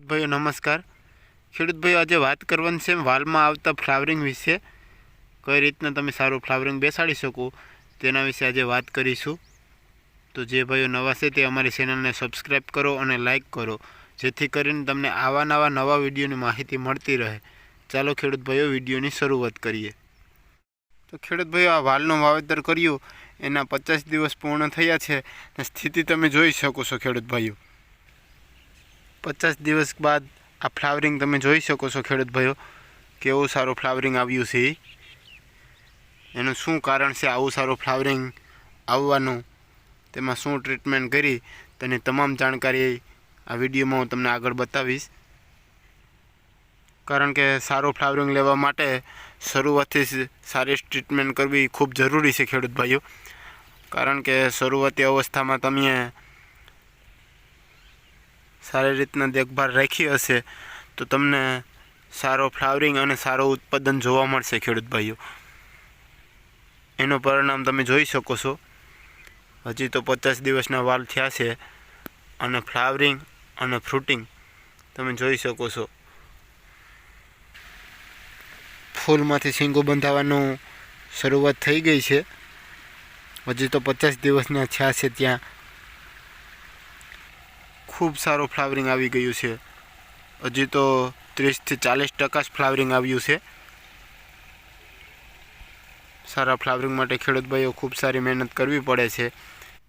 ભાઈઓ, નમસ્કાર. ખેડૂત ભાઈઓ, આજે વાત કરવાની છે વાલમાં આવતા ફ્લાવરિંગ વિશે. કઈ રીતના તમે સારું ફ્લાવરિંગ બેસાડી શકો તેના વિશે આજે વાત કરીશું. તો જે ભાઈઓ નવા છે તે અમારી ચેનલને સબસ્ક્રાઈબ કરો અને લાઇક કરો, જેથી કરીને તમને આવા નવા નવા વિડીયોની માહિતી મળતી રહે. ચાલો ખેડૂત ભાઈઓ, વિડીયોની શરૂઆત કરીએ. તો ખેડૂત ભાઈઓ, આ વાલનું વાવેતર કર્યું. એના પચાસ દિવસ પૂર્ણ થયા છે. સ્થિતિ તમે જોઈ શકો છો ખેડૂત ભાઈઓ. પચાસ દિવસ બાદ આ ફ્લાવરિંગ તમે જોઈ શકો છો ખેડૂત ભાઈઓ, કેવું સારું ફ્લાવરિંગ આવ્યું છે. એનું શું કારણ છે આવું સારું ફ્લાવરિંગ આવવાનું? તેમાં શું ટ્રીટમેન્ટ કરી? તેની તમામ જાણકારી આ વિડીયોમાં હું તમને આગળ બતાવીશ. કારણ કે સારું ફ્લાવરિંગ લેવા માટે શરૂઆતથી સારી ટ્રીટમેન્ટ કરવી ખૂબ જરૂરી છે ખેડૂત ભાઈઓ. કારણ કે શરૂઆતી અવસ્થામાં તમે સારી રીતના દેખભાળ રાખી હશે, તો તમને સારો ફ્લાવરિંગ અને સારું ઉત્પાદન જોવા મળશે ખેડૂત ભાઈઓ. એનું પરિણામ તમે જોઈ શકો છો. હજી તો પચાસ દિવસના વાલ થયા છે અને ફ્લાવરિંગ અને ફ્રૂટિંગ તમે જોઈ શકો છો. ફૂલમાંથી શીંગો બંધાવવાનું શરૂઆત થઈ ગઈ છે. હજી તો પચાસ દિવસના થયા છે ત્યાં. ખૂબ સારું ફ્લાવરિંગ આવી ગયું છે. હજી તો ત્રીસથી ચાલીસ ટકા જ ફ્લાવરિંગ આવ્યું છે. સારા ફ્લાવરિંગ માટે ખેડૂતભાઈઓ ખૂબ સારી મહેનત કરવી પડે છે.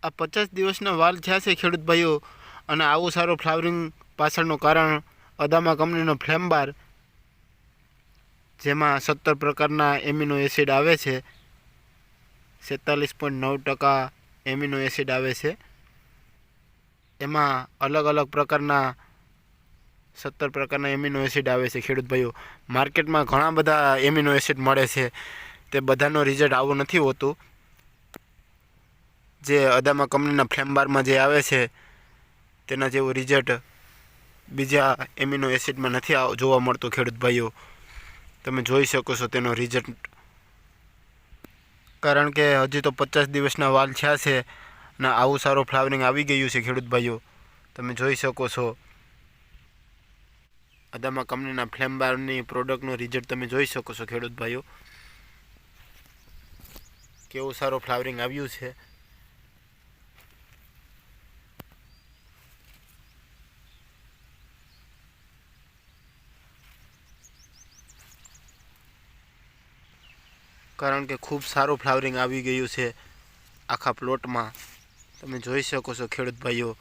આ પચાસ દિવસના વાલ થયા છે ખેડૂતભાઈઓ અને આવું સારું ફ્લાવરિંગ પાછળનું કારણ અદામા કંપનીનો ફ્લેમબાર જેમાં સત્તર પ્રકારના એમિનો એસિડ આવે છે. સેતાલીસ પોઈન્ટ નવ ટકા એમિનો એસિડ આવે છે. એમાં અલગ અલગ પ્રકારના, સત્તર પ્રકારના એમિનો એસિડ આવે છે ખેડૂત ભાઈઓ. માર્કેટમાં ઘણા બધા એમિનો એસિડ મળે છે. તે બધાનો રિઝલ્ટ આવું નથી હોતું. જે અદામા કંપનીના ફ્લેમબારમાં જે આવે છે, તેના જેવું રિઝલ્ટ બીજા એમિનો એસિડમાં નથી જોવા મળતું ખેડૂત ભાઈઓ. તમે જોઈ શકો છો તેનો રિઝલ્ટ કારણ કે હજી તો પચાસ દિવસના વાલ થયા છે. અને આવું સારું ફ્લાવરિંગ આવી ગયું છે ખેડૂત ભાઈઓ. તમે જોઈ શકો છો. અદામા કંપનીના ફ્લેમ પ્રોડક્ટનું રિઝલ્ટ તમે જોઈ શકો છો ખેડૂત ભાઈઓ. કેવું સારું ફ્લાવરિંગ આવ્યું છે. કારણ કે ખૂબ સારું ફ્લાવરિંગ આવી ગયું છે આખા પ્લોટમાં. તમે જોઈ શકો છો ખેડૂત ભાઈઓ.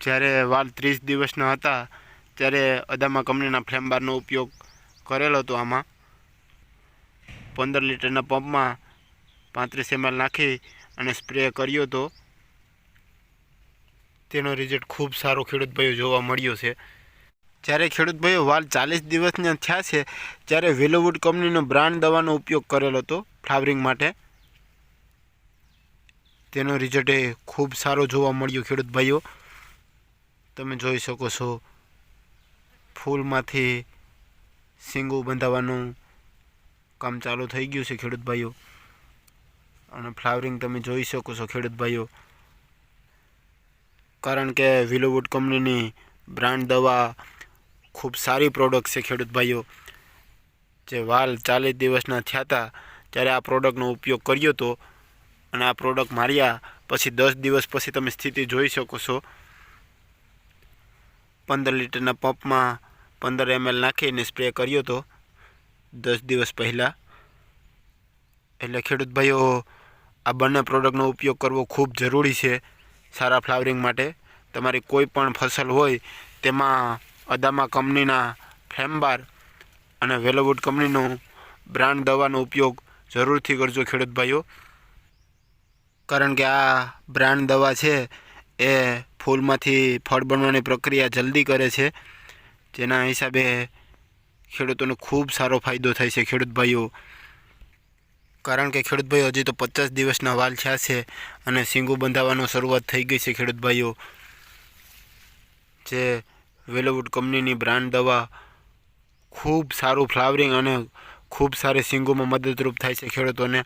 જ્યારે વાલ ત્રીસ દિવસના હતા, ત્યારે અદામા કંપનીના ફ્લેમબારનો ઉપયોગ કરેલો હતો આમાં. પંદર લીટરના પંપમાં પાંત્રીસ એમએલ નાખી અને સ્પ્રે કર્યો હતો. તેનો રિઝલ્ટ ખૂબ સારો ખેડૂત ભાઈઓ જોવા મળ્યો છે. જ્યારે ખેડૂત ભાઈઓ વાલ ચાલીસ દિવસના થયા છે, ત્યારે વિલોવુડ કંપનીનો બ્રાન્ડ દવાનો ઉપયોગ કરેલો હતો ફ્લાવરિંગ માટે. તેનો રિઝલ્ટ એ ખૂબ સારો જોવા મળ્યો ખેડૂત ભાઈઓ. તમે જોઈ શકો છો, ફૂલમાંથી શીંગું બંધાવવાનું કામ ચાલુ થઈ ગયું છે ખેડૂત ભાઈઓ. અને ફ્લાવરિંગ તમે જોઈ શકો છો ખેડૂત ભાઈઓ. કારણ કે વિલોવુડ કંપનીની બ્રાન્ડ દવા ખૂબ સારી પ્રોડક્ટ છે ખેડૂત ભાઈઓ. જે વાલ ચાલીસ દિવસના થયા હતા ત્યારે આ પ્રોડક્ટનો ઉપયોગ કર્યો હતો અને આ પ્રોડક્ટ માર્યા, પછી દસ દિવસ પછી તમે સ્થિતિ જોઈ શકો છો. પંદર લીટરના પંપમાં પંદર એમએલ નાખીને સ્પ્રે કર્યો હતો દસ દિવસ પહેલાં. એટલે ખેડૂત ભાઈઓ, આ બંને પ્રોડક્ટનો ઉપયોગ કરવો ખૂબ જરૂરી છે સારા ફ્લાવરિંગ માટે. તમારી કોઈ પણ ફસલ હોય, તેમાં અદામા કંપનીના ફેમબાર અને વેલોવુડ કંપનીનો બ્રાન્ડ દવાનો ઉપયોગ જરૂરથી કરજો ખેડૂત ભાઈઓ. કારણ કે આ બ્રાન્ડ દવા છે, એ ફૂલમાંથી ફળ બનવાની પ્રક્રિયા જલ્દી કરે છે. જેના હિસાબે ખેડૂતોને ખૂબ સારો ફાયદો થાય છે ખેડૂત ભાઈઓ. કારણ કે ખેડૂત ભાઈઓ, હજી તો પચાસ દિવસના વાલ થયા છે અને શીંગું બંધાવવાનો શરૂઆત થઈ ગઈ છે ખેડૂત ભાઈઓ. જે વેલોવુડ કંપનીની બ્રાન્ડ દવા ખૂબ સારું ફ્લાવરિંગ અને ખૂબ સારી સિંગોમાં મદદરૂપ થાય છે ખેડૂતોને.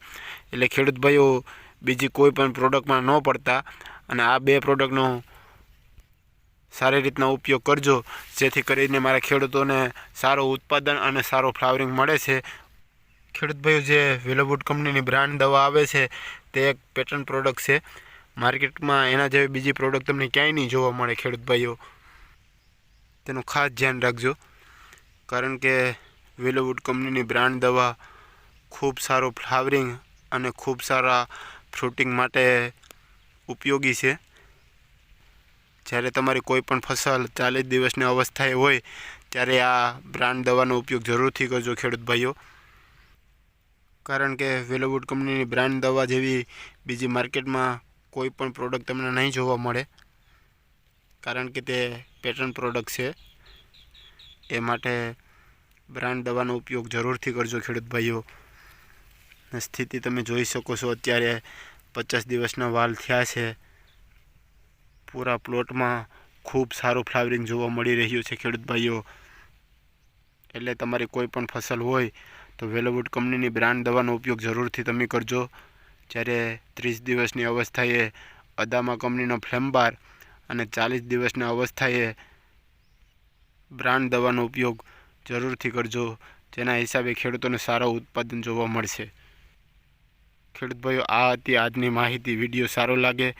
એટલે ખેડૂત ભાઈઓ, બીજી કોઈ પણ પ્રોડક્ટમાં ન પડતા અને આ બે પ્રોડક્ટનો સારી રીતના ઉપયોગ કરજો, જેથી કરીને મારા ખેડૂતોને સારું ઉત્પાદન અને સારો ફ્લાવરિંગ મળે છે. ખેડૂત ભાઈઓ, જે વિલોવુડ કંપનીની બ્રાન્ડ દવા આવે છે, તે એક પેટર્ન પ્રોડક્ટ છે. માર્કેટમાં એના જેવી બીજી પ્રોડક્ટ તમને ક્યાંય નહીં જોવા મળે, ખેડૂત ભાઈઓ. તેનું ખાસ ધ્યાન રાખજો. કારણ કે વિલોવુડ કંપનીની બ્રાન્ડ દવા ખૂબ સારો ફ્લાવરિંગ અને ખૂબ સારા ફ્રૂટિંગ માટે ઉપયોગી છે. જ્યારે તમારી કોઈ પણ ફસલ ચાલીસ દિવસની અવસ્થાએ હોય, ત્યારે આ બ્રાન્ડ દવાનો ઉપયોગ જરૂરથી કરજો ખેડૂત ભાઈઓ. કારણ કે વેલોવુડ કંપનીની બ્રાન્ડ દવા જેવી બીજી માર્કેટમાં કોઈ પણ પ્રોડક્ટ તમને નહીં જોવા મળે. કારણ કે તે પેટર્ન પ્રોડક્ટ છે. એ માટે બ્રાન્ડ દવાનો ઉપયોગ જરૂરથી કરજો ખેડૂત ભાઈઓ. સ્થિતિ તમે જોઈ શકો છો, અત્યારે પચાસ દિવસના વાલ થયા છે. પૂરા પ્લોટમાં ખૂબ સારું ફ્લાવરિંગ જોવા મળી રહ્યું છે ખેડૂત ભાઈઓ. એટલે તમારી કોઈ પણ ફસલ હોય તો વેલોવુડ કંપનીની બ્રાન્ડ દવાનો ઉપયોગ જરૂરથી તમે કરજો. જ્યારે ત્રીસ દિવસની અવસ્થાએ અદામા કંપનીનો ફ્લેમબાર અને ચાલીસ દિવસની અવસ્થાએ બ્રાન્ડ દવાનો ઉપયોગ જરૂરથી કરજો, જેના હિસાબે ખેડૂતોને સારો ઉત્પાદન જોવા મળશે. ખેડૂત ભાઈઓ, આ હતી આજની માહિતી. વીડિયો સારો લાગે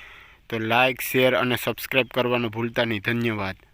તો લાઇક શેર અને સબસ્ક્રાઈબ કરવાનું ભૂલતા નહીં. ધન્યવાદ.